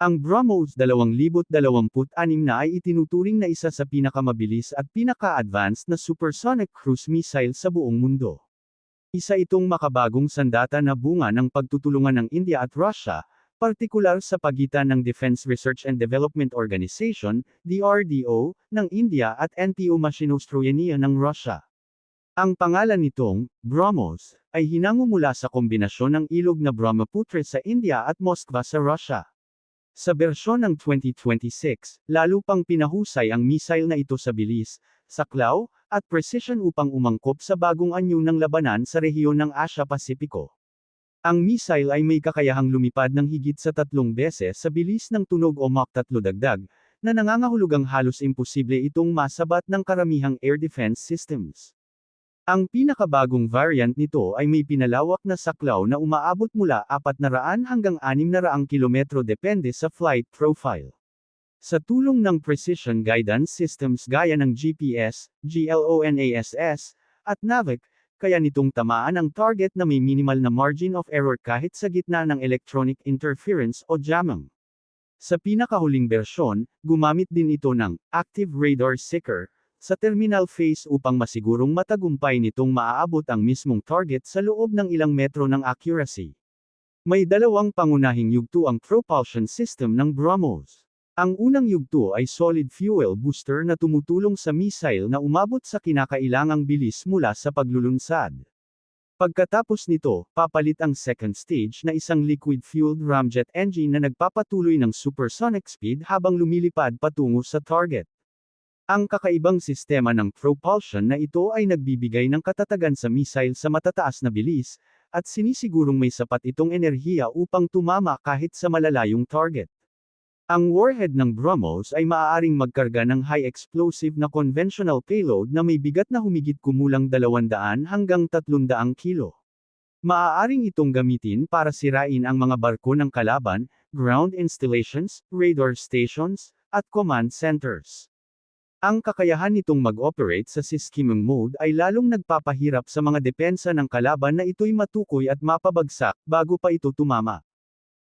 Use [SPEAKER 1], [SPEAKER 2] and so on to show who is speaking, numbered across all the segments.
[SPEAKER 1] Ang BrahMos 2026 na ay itinuturing na isa sa pinakamabilis at pinaka-advanced na supersonic cruise missile sa buong mundo. Isa itong makabagong sandata na bunga ng pagtutulungan ng India at Russia, partikular sa pagitan ng Defense Research and Development Organization, DRDO, ng India at NTO Mashinostroyenia ng Russia. Ang pangalan nitong, BrahMos, ay hinango mula sa kombinasyon ng ilog na Brahmaputra sa India at Moskva sa Russia. Sa bersyon ng 2026, lalo pang pinahusay ang missile na ito sa bilis, saklaw, at precision upang umangkop sa bagong anyo ng labanan sa rehiyon ng Asia-Pasipiko. Ang missile ay may kakayahang lumipad ng higit sa tatlong beses sa bilis ng tunog o Mach 3 dagdag, na nangangahulugang halos imposible itong masabat ng karamihang air defense systems. Ang pinakabagong variant nito ay may pinalawak na saklaw na umaabot mula 400 hanggang 600 kilometro depende sa flight profile. Sa tulong ng precision guidance systems gaya ng GPS, GLONASS, at NAVIC, kaya nitong tamaan ang target na may minimal na margin of error kahit sa gitna ng electronic interference o jamming. Sa pinakahuling bersyon, gumamit din ito ng Active Radar Seeker, sa terminal phase upang masigurong matagumpay nitong maaabot ang mismong target sa loob ng ilang metro ng accuracy. May dalawang pangunahing yugto ang propulsion system ng BrahMos. Ang unang yugto ay solid fuel booster na tumutulong sa missile na umabot sa kinakailangang bilis mula sa paglulunsad. Pagkatapos nito, papalit ang second stage na isang liquid-fueled ramjet engine na nagpapatuloy ng supersonic speed habang lumilipad patungo sa target. Ang kakaibang sistema ng propulsion na ito ay nagbibigay ng katatagan sa missile sa matataas na bilis, at sinisigurong may sapat itong enerhiya upang tumama kahit sa malalayong target. Ang warhead ng BrahMos ay maaaring magkarga ng high explosive na conventional payload na may bigat na humigit kumulang 200 hanggang 300 kilo. Maaaring itong gamitin para sirain ang mga barko ng kalaban, ground installations, radar stations, at command centers. Ang kakayahan nitong mag-operate sa skimming mode ay lalong nagpapahirap sa mga depensa ng kalaban na ito'y matukoy at mapabagsak bago pa ito tumama.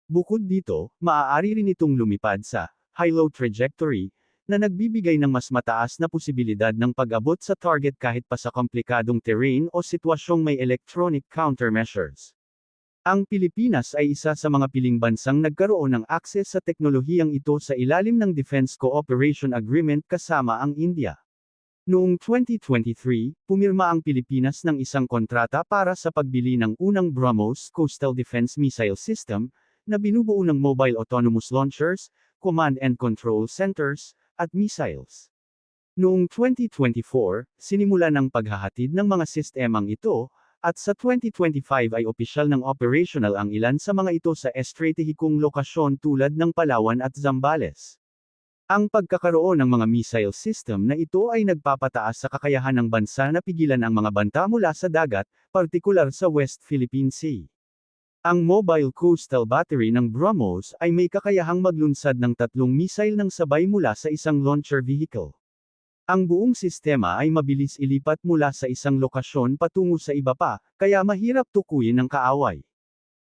[SPEAKER 1] Bukod dito, maaari rin itong lumipad sa high-low trajectory na nagbibigay ng mas mataas na posibilidad ng pag-abot sa target kahit pa sa komplikadong terrain o sitwasyong may electronic countermeasures. Ang Pilipinas ay isa sa mga piling bansang nagkaroon ng akses sa teknolohiyang ito sa ilalim ng Defense Cooperation Agreement kasama ang India. Noong 2023, pumirma ang Pilipinas ng isang kontrata para sa pagbili ng unang BrahMos Coastal Defense Missile System, na binubuo ng mobile autonomous launchers, command and control centers, at missiles. Noong 2024, sinimula ng paghahatid ng mga sistemang ito, at sa 2025 ay opisyal ng operational ang ilan sa mga ito sa estratehikong lokasyon tulad ng Palawan at Zambales. Ang pagkakaroon ng mga missile system na ito ay nagpapataas sa kakayahan ng bansa na pigilan ang mga banta mula sa dagat, partikular sa West Philippine Sea. Ang mobile coastal battery ng BrahMos ay may kakayahang maglunsad ng tatlong missile ng sabay mula sa isang launcher vehicle. Ang buong sistema ay mabilis ilipat mula sa isang lokasyon patungo sa iba pa, kaya mahirap tukuyin ng kaaway.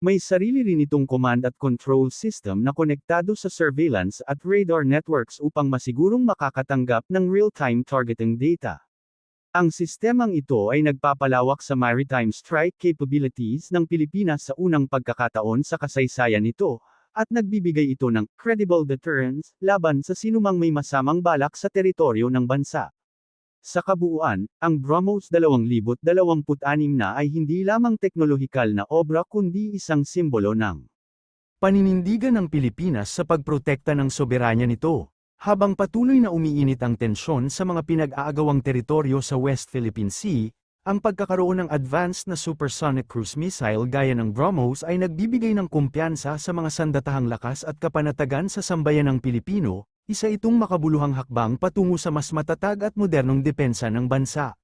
[SPEAKER 1] May sarili rin itong command at control system na konektado sa surveillance at radar networks upang masigurong makakatanggap ng real-time targeting data. Ang sistemang ito ay nagpapalawak sa maritime strike capabilities ng Pilipinas sa unang pagkakataon sa kasaysayan nito, at nagbibigay ito ng credible deterrence laban sa sinumang may masamang balak sa teritoryo ng bansa. Sa kabuuan, ang BrahMos 2026 na ay hindi lamang teknolohikal na obra kundi isang simbolo ng paninindigan ng Pilipinas sa pagprotekta ng soberanya nito. Habang patuloy na umiinit ang tensyon sa mga pinag-aagawang teritoryo sa West Philippine Sea, ang pagkakaroon ng advanced na supersonic cruise missile gaya ng BrahMos ay nagbibigay ng kumpiyansa sa mga sandatahang lakas at kapanatagan sa sambayan ng Pilipino, isa itong makabuluhang hakbang patungo sa mas matatag at modernong depensa ng bansa.